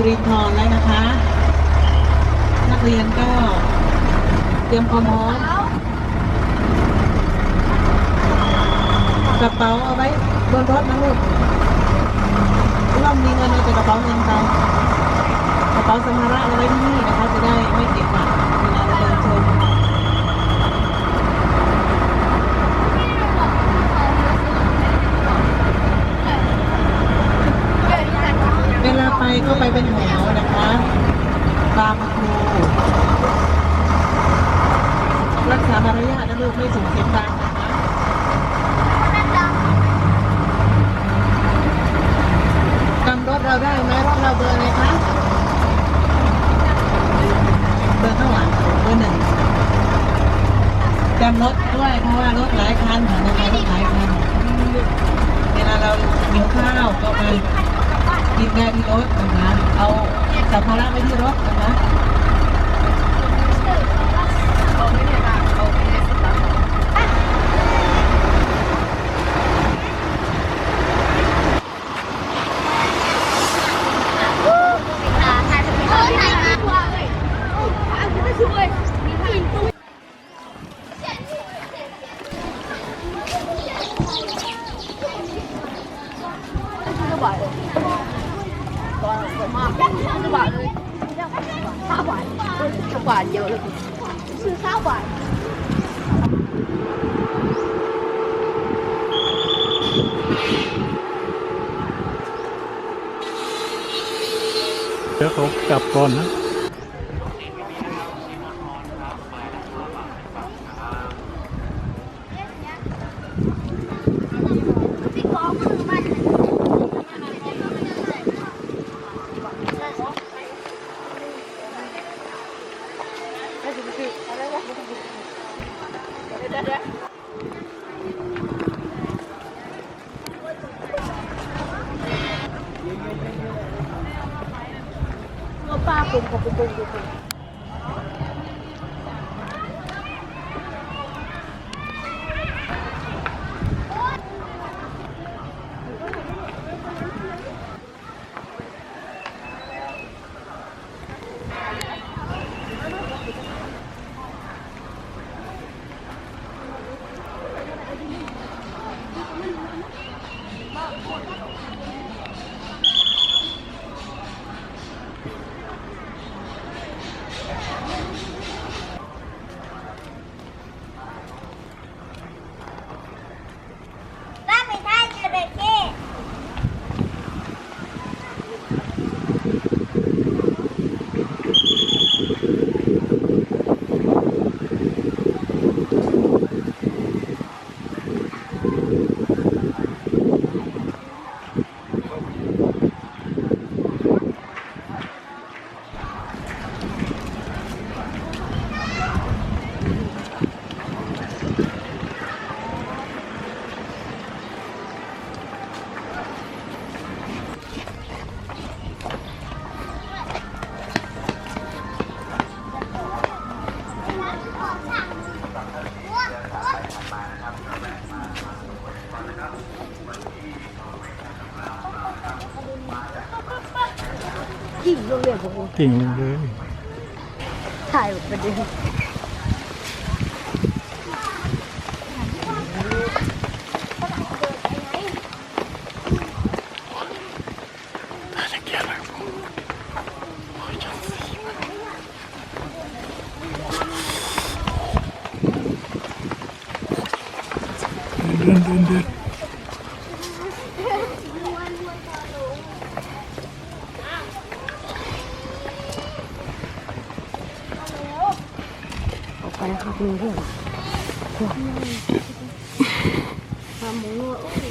จุรินทร์แล้วนะคะ นักเรียนก็เตรียมความพร้อมกระเป๋าเอาไว้บนรถนะลูกเรามีเงินเอาแต่กระเป๋าเงินไปกระเป๋าสัมภาระเอาไว้ที่นี่นะคะจะได้ไม่เก็บหนักเวลาเราเดินชม เวลาไปก็ไปเป็นแถวนะคะ ตามครู รักษามารยาทนะลูกไม่ส่งเสียงดังนะคะจำรถเราได้ไหมรถเราเบอร์อะไรคะเบอร์ข้างหลังเบอร์หนึ่งจำรถด้วยเพราะว่ารถหลายคันของเรถหลายคันเวลาเราหิวข้าวก็ไป กินได้ที่รถนะคะเอาสัมภาระไว้ที่รถนะคะ เดี๋ยวเขากลับก่อนนะ Papa, pum, pum, pum, pum, pum. ยิ่งเรื่องผมกิ่งลงเลยถ่ายแบบประเด็นจะเกี่ยวอะไรเดินเดินเดิน ออกไปนะครับมือเพื่อนทำหมูโอ้ย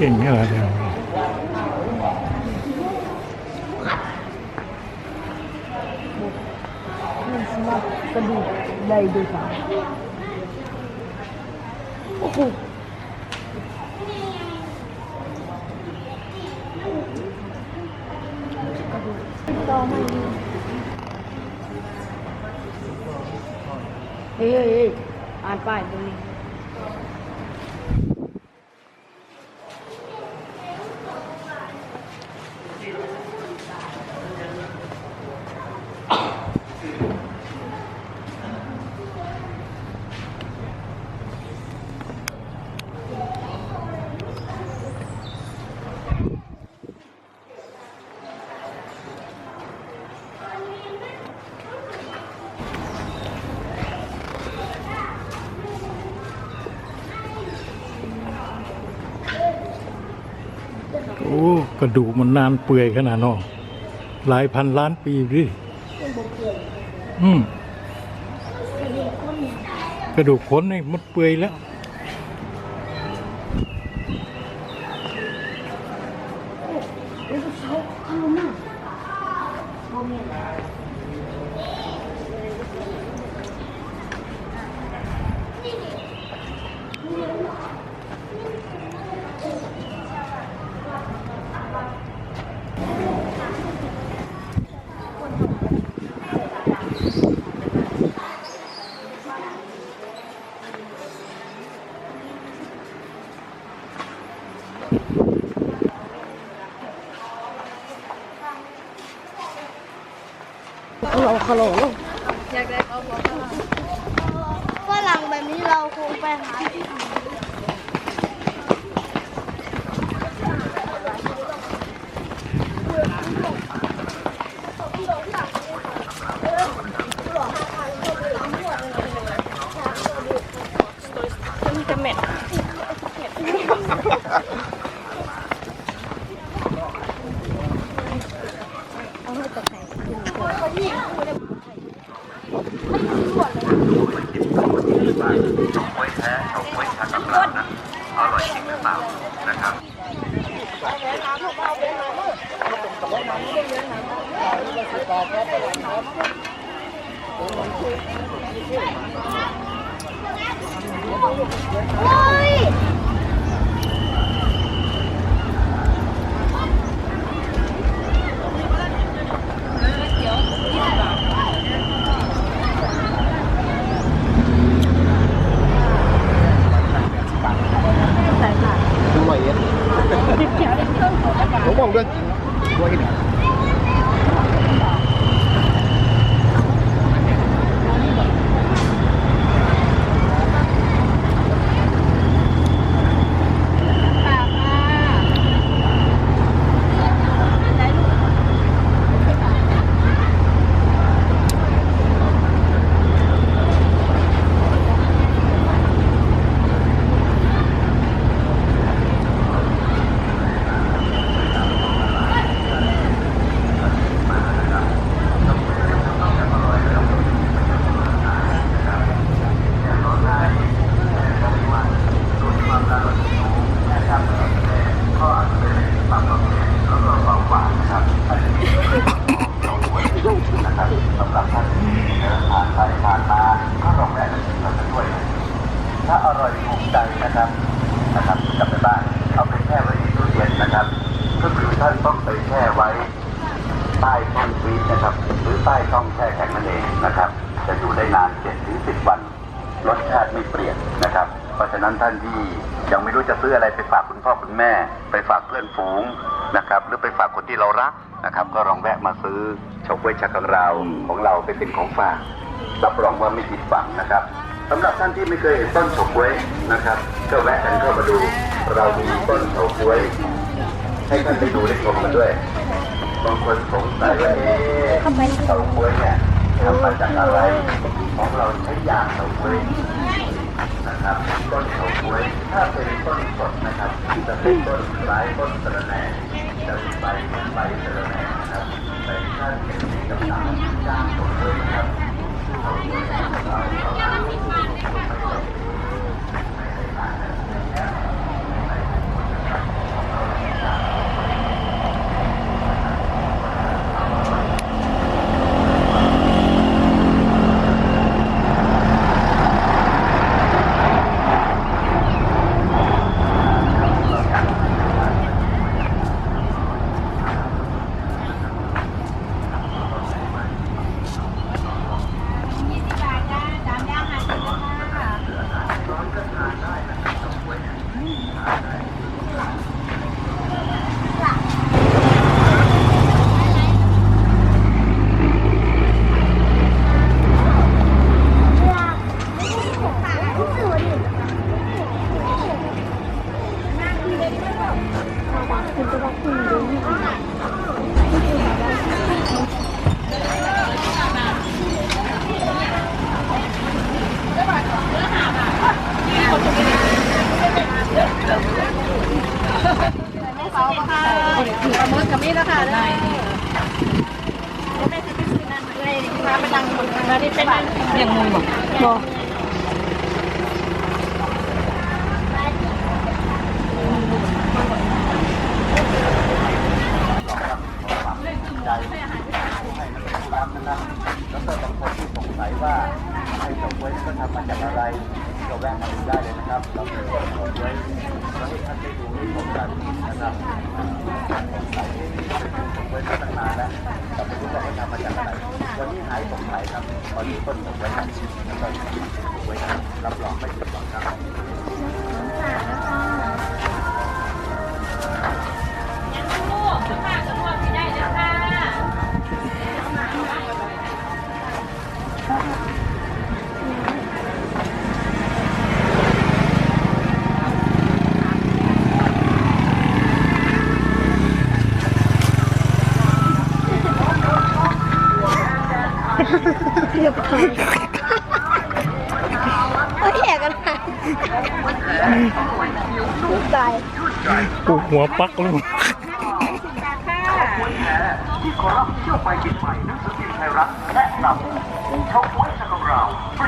เก่งเนี่ยมันสามารถกระดูกได้ด้วโอ้โหต่อไม่ดีเฮ้ยเฮ้ยเฮ้ยอ่านป้ายตรงนี้ โอ้ กระดูกมันนานเปื่อยขนาดนั้นหลายพันล้านปีดิอืมกระดูกขนนี่มันเปื่อยแล้ว ฮัลโหลฮัลโหลฝรั่งแบบนี้เราคงไปหาจะเยังไม่รู้จะซื้ออะไรไปฝากคุณพ่อคุณแม่ ไปฝากเพื่อนฝูงนะครับ หรือไปฝากคนที่เรารักนะครับ ก็ลองแวะมาซื้อเฉาก๊วยชักกังราวของเราไปเป็นของฝากรับรองว่าไม่ผิดหวังนะครับสำหรับท่านที่ไม่เคยเห็นต้นเฉาก๊วยนะครับ ก็แวะกันเข้ามาดูเรามีต้นเฉาก๊วยให้ท่านได้ดูได้ชมกันด้วยบางคนสงสัยว่าเอ๊ะเฉาก๊วยเนี่ยทำมาจากอะไร ของเราใช้ยางเฉาก๊วย นะครับต้นเฉาก๊วยถ้าเป็นต้นสดนะครับจะเป็นต้นไม้ต้นสะระแหน่จะเป็นใบสะระแหน่นะครับแต่ถ้าเป็นสีดำ อยังงงบอก หัวปักลูกที่ขอรับเที่ยวไปกินไปหนังสือพิมพ์ไทยรัฐแนะนำเฉาก๊วยชะของเราวเครื่อ